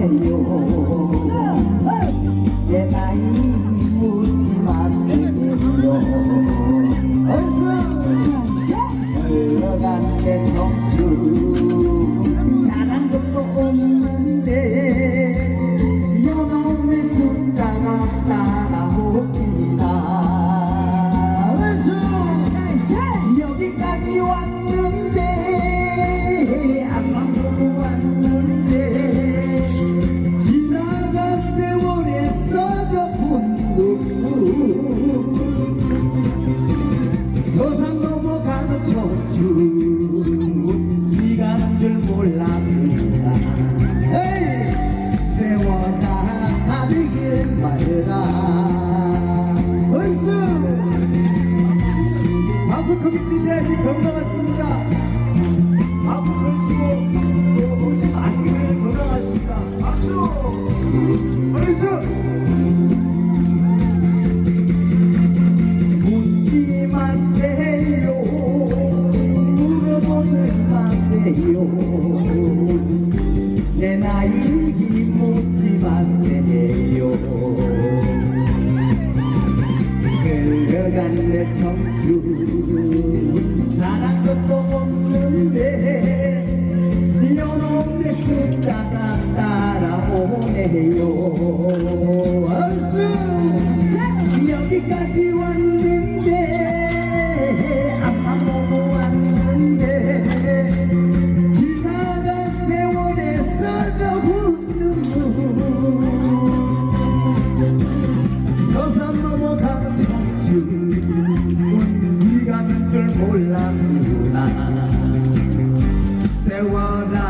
没呦 아프 건강하십니다. 내 나이 묻지 시간이 내 청주 사랑 것도 없는데 연없네 숫자가 따라오네요. ล้ำอยู่นานเสวนา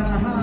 I'm